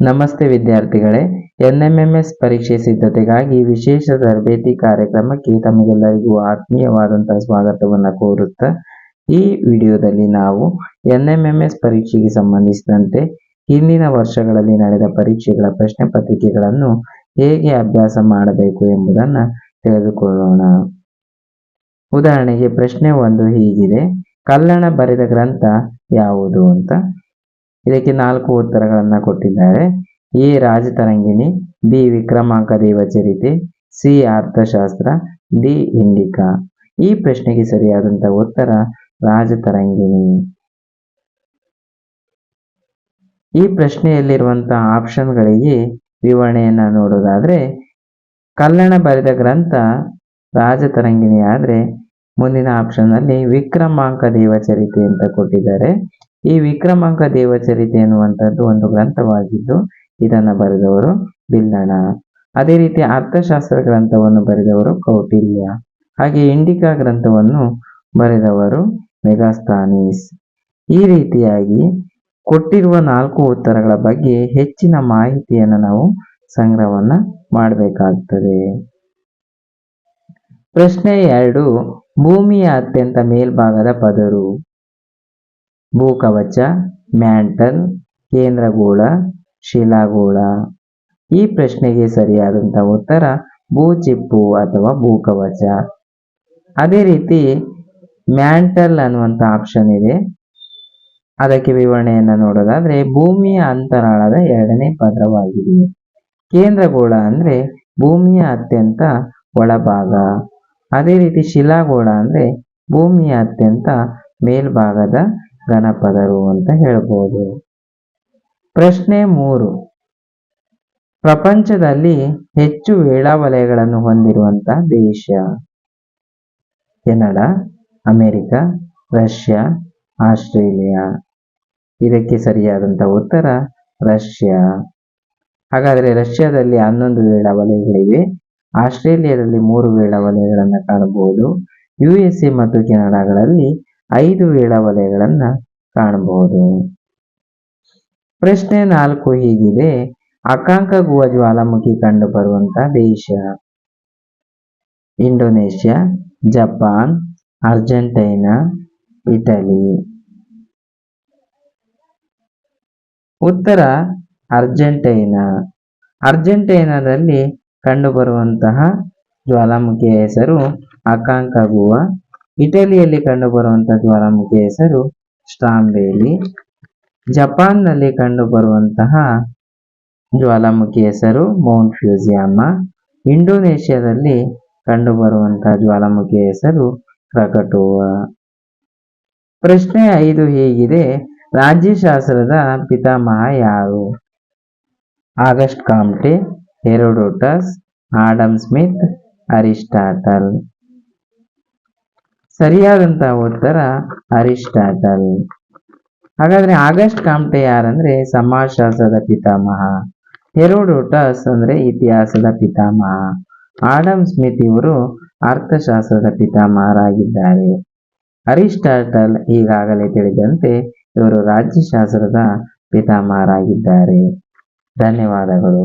ನಮಸ್ತೆ ವಿದ್ಯಾರ್ಥಿಗಳೇ N M M S ಪರೀಕ್ಷೆ ಸಿದ್ಧತೆಗಾಗಿ ವಿಶೇಷ ತರಬೇತಿ ಕಾರ್ಯಕ್ರಮಕ್ಕೆ ತಮಗೆಲ್ಲರಿಗೂ ಆತ್ಮೀಯವಾದಂತಹ ಸ್ವಾಗತವನ್ನು ಕೋರುತ್ತಾ, ಈ ವಿಡಿಯೋದಲ್ಲಿ ನಾವು ಎನ್ಎಂಎಂಎಸ್ ಪರೀಕ್ಷೆಗೆ ಸಂಬಂಧಿಸಿದಂತೆ ಹಿಂದಿನ ವರ್ಷಗಳಲ್ಲಿ ನಡೆದ ಪರೀಕ್ಷೆಗಳ ಪ್ರಶ್ನೆ ಪತ್ರಿಕೆಗಳನ್ನು ಹೇಗೆ ಅಭ್ಯಾಸ ಮಾಡಬೇಕು ಎಂಬುದನ್ನು ತಿಳಿದುಕೊಳ್ಳೋಣ. ಉದಾಹರಣೆಗೆ ಪ್ರಶ್ನೆ ಒಂದು ಹೀಗಿದೆ ಕಲ್ಲಣ ಬರೆದ ಗ್ರಂಥ ಯಾವುದು ಅಂತ. ಇದಕ್ಕೆ ನಾಲ್ಕು ಉತ್ತರಗಳನ್ನ ಕೊಟ್ಟಿದ್ದಾರೆ. A. Rajatarangini, B. Vikramanka Devacharite, C. Arthashastra, D. Indica. ಈ ಪ್ರಶ್ನೆಗೆ ಸರಿಯಾದಂತಹ ಉತ್ತರ ರಾಜತರಂಗಿಣಿ. ಈ ಪ್ರಶ್ನೆಯಲ್ಲಿರುವಂತಹ ಆಪ್ಷನ್ಗಳಿಗೆ ವಿವರಣೆಯನ್ನ ನೋಡೋದಾದ್ರೆ ಕಲ್ಲಣ ಬರೆದ ಗ್ರಂಥ ರಾಜತರಂಗಿಣಿ ಆದ್ರೆ, ಮುಂದಿನ ಆಪ್ಷನ್ ಅಲ್ಲಿ ವಿಕ್ರಮಾಂಕ ದೇವಚರಿತೆ ಅಂತ ಕೊಟ್ಟಿದ್ದಾರೆ. ಈ ವಿಕ್ರಮಾಂಕ ದೇವಚರಿತೆ ಎನ್ನುವಂಥದ್ದು ಒಂದು ಗ್ರಂಥವಾಗಿದ್ದು ಇದನ್ನು ಬರೆದವರು ಬಿಲ್ಲಣ. ಅದೇ ರೀತಿ ಅರ್ಥಶಾಸ್ತ್ರ ಗ್ರಂಥವನ್ನು ಬರೆದವರು ಕೌಟಿಲ್ಯ. ಹಾಗೆ ಇಂಡಿಕಾ ಗ್ರಂಥವನ್ನು ಬರೆದವರು ಮೆಗಾಸ್ತಾನೀಸ್. ಈ ರೀತಿಯಾಗಿ ಕೊಟ್ಟಿರುವ ನಾಲ್ಕು ಉತ್ತರಗಳ ಬಗ್ಗೆ ಹೆಚ್ಚಿನ ಮಾಹಿತಿಯನ್ನು ನಾವು ಸಂಗ್ರಹವನ್ನು ಮಾಡಬೇಕಾಗ್ತದೆ. ಪ್ರಶ್ನೆ ಎರಡು, ಭೂಮಿಯ ಅತ್ಯಂತ ಮೇಲ್ಭಾಗದ ಪದರು. ಭೂಕವಚ, ಮ್ಯಾಂಟಲ್, ಕೇಂದ್ರಗೋಳ, ಶಿಲಾಗೋಳ. ಈ ಪ್ರಶ್ನೆಗೆ ಸರಿಯಾದಂಥ ಉತ್ತರ ಭೂಚಿಪ್ಪು ಅಥವಾ ಭೂಕವಚ. ಅದೇ ರೀತಿ ಮ್ಯಾಂಟಲ್ ಅನ್ನುವಂಥ ಆಪ್ಷನ್ ಇದೆ. ಅದಕ್ಕೆ ವಿವರಣೆಯನ್ನು ನೋಡೋದಾದ್ರೆ ಭೂಮಿಯ ಅಂತರಾಳದ ಎರಡನೇ ಪದರವಾಗಿದೆ. ಕೇಂದ್ರಗೋಳ ಅಂದ್ರೆ ಭೂಮಿಯ ಅತ್ಯಂತ ಒಳಭಾಗ. ಅದೇ ರೀತಿ ಶಿಲಾಗೋಳ ಅಂದ್ರೆ ಭೂಮಿಯ ಅತ್ಯಂತ ಮೇಲ್ಭಾಗದ ಗಣಪದರು ಅಂತ ಹೇಳ್ಬೋದು. ಪ್ರಶ್ನೆ ಮೂರು. ಪ್ರಪಂಚದಲ್ಲಿ ಹೆಚ್ಚು ವೇಳಾವಲಯಗಳನ್ನು ಹೊಂದಿರುವಂತ ದೇಶ ಕೆನಡಾ, ಅಮೆರಿಕ, ರಷ್ಯಾ, ಆಸ್ಟ್ರೇಲಿಯಾ. ಇದಕ್ಕೆ ಸರಿಯಾದಂತ ಉತ್ತರ, ರಷ್ಯಾ. ಹಾಗಾದರೆ ರಷ್ಯಾದಲ್ಲಿ ಹನ್ನೊಂದು ವೇಳಾವಲಯಗಳಿವೆ ಆಸ್ಟ್ರೇಲಿಯಾದಲ್ಲಿ ಮೂರು ವೇಳಾವಲಯಗಳನ್ನು ಕಾಣಬಹುದು. ಯು ಎಸ್ ಎ ಮತ್ತು ಕೆನಡಾಗಳಲ್ಲಿ ಐದು ವೇಳಾವಲಯಗಳನ್ನ ಕಾಣಬಹುದು. ಪ್ರಶ್ನೆ ನಾಲ್ಕು ಹೀಗಿದೆ. ಗುವ ಜ್ವಾಲಾಮುಖಿ ಕಂಡು ಬರುವಂತಹ ದೇಶ? Indonesia, Japan, Argentina, Italy. ಉತ್ತರ, ಅರ್ಜೆಂಟೈನಾ. ಅರ್ಜೆಂಟೈನಾದಲ್ಲಿ ಕಂಡುಬರುವಂತಹ ಜ್ವಾಲಾಮುಖಿಯ ಹೆಸರು ಗುವ. ಇಟಲಿಯಲ್ಲಿ ಕಂಡುಬರುವಂತಹ ಜ್ವಾಲಾಮುಖಿ ಹೆಸರು ಸ್ಟ್ರಾಂಬೇಲಿ. ಜಪಾನ್ನಲ್ಲಿ ಕಂಡುಬರುವಂತಹ ಜ್ವಾಲಾಮುಖಿ ಹೆಸರು ಮೌಂಟ್ ಫ್ಯೂಸಿಯಾಮ ಇಂಡೋನೇಷ್ಯಾದಲ್ಲಿ ಕಂಡುಬರುವಂತಹ ಜ್ವಾಲಾಮುಖಿ ಹೆಸರು ಪ್ರಕಟುವ ಪ್ರಶ್ನೆ ಐದು ಹೀಗಿದೆ, ರಾಜ್ಯಶಾಸ್ತ್ರದ ಪಿತಾಮಹ ಯಾರು? Auguste Comte Herodotus Adam Smith, Aristotle. ಸರಿಯಾದಂತಹ ಉತ್ತರ ಅರಿಸ್ಟಾಟಲ್. ಹಾಗಾದ್ರೆ ಆಗಸ್ಟ್ ಕಾಮ್ಟೆ ಯಾರಂದ್ರೆ ಸಮಾಜಶಾಸ್ತ್ರದ ಪಿತಾಮಹ. ಹೆರೋಡೋಟಸ್ ಅಂದ್ರೆ ಇತಿಹಾಸದ ಪಿತಾಮಹ. ಆಡಮ್ ಸ್ಮಿತ್ ಇವರು ಅರ್ಥಶಾಸ್ತ್ರದ ಪಿತಾಮಹರಾಗಿದ್ದಾರೆ. ಅರಿಸ್ಟಾಟಲ್ ಈಗಾಗಲೇ ತಿಳಿದಂತೆ ಇವರು ರಾಜ್ಯಶಾಸ್ತ್ರದ ಪಿತಾಮಹರಾಗಿದ್ದಾರೆ. ಧನ್ಯವಾದಗಳು.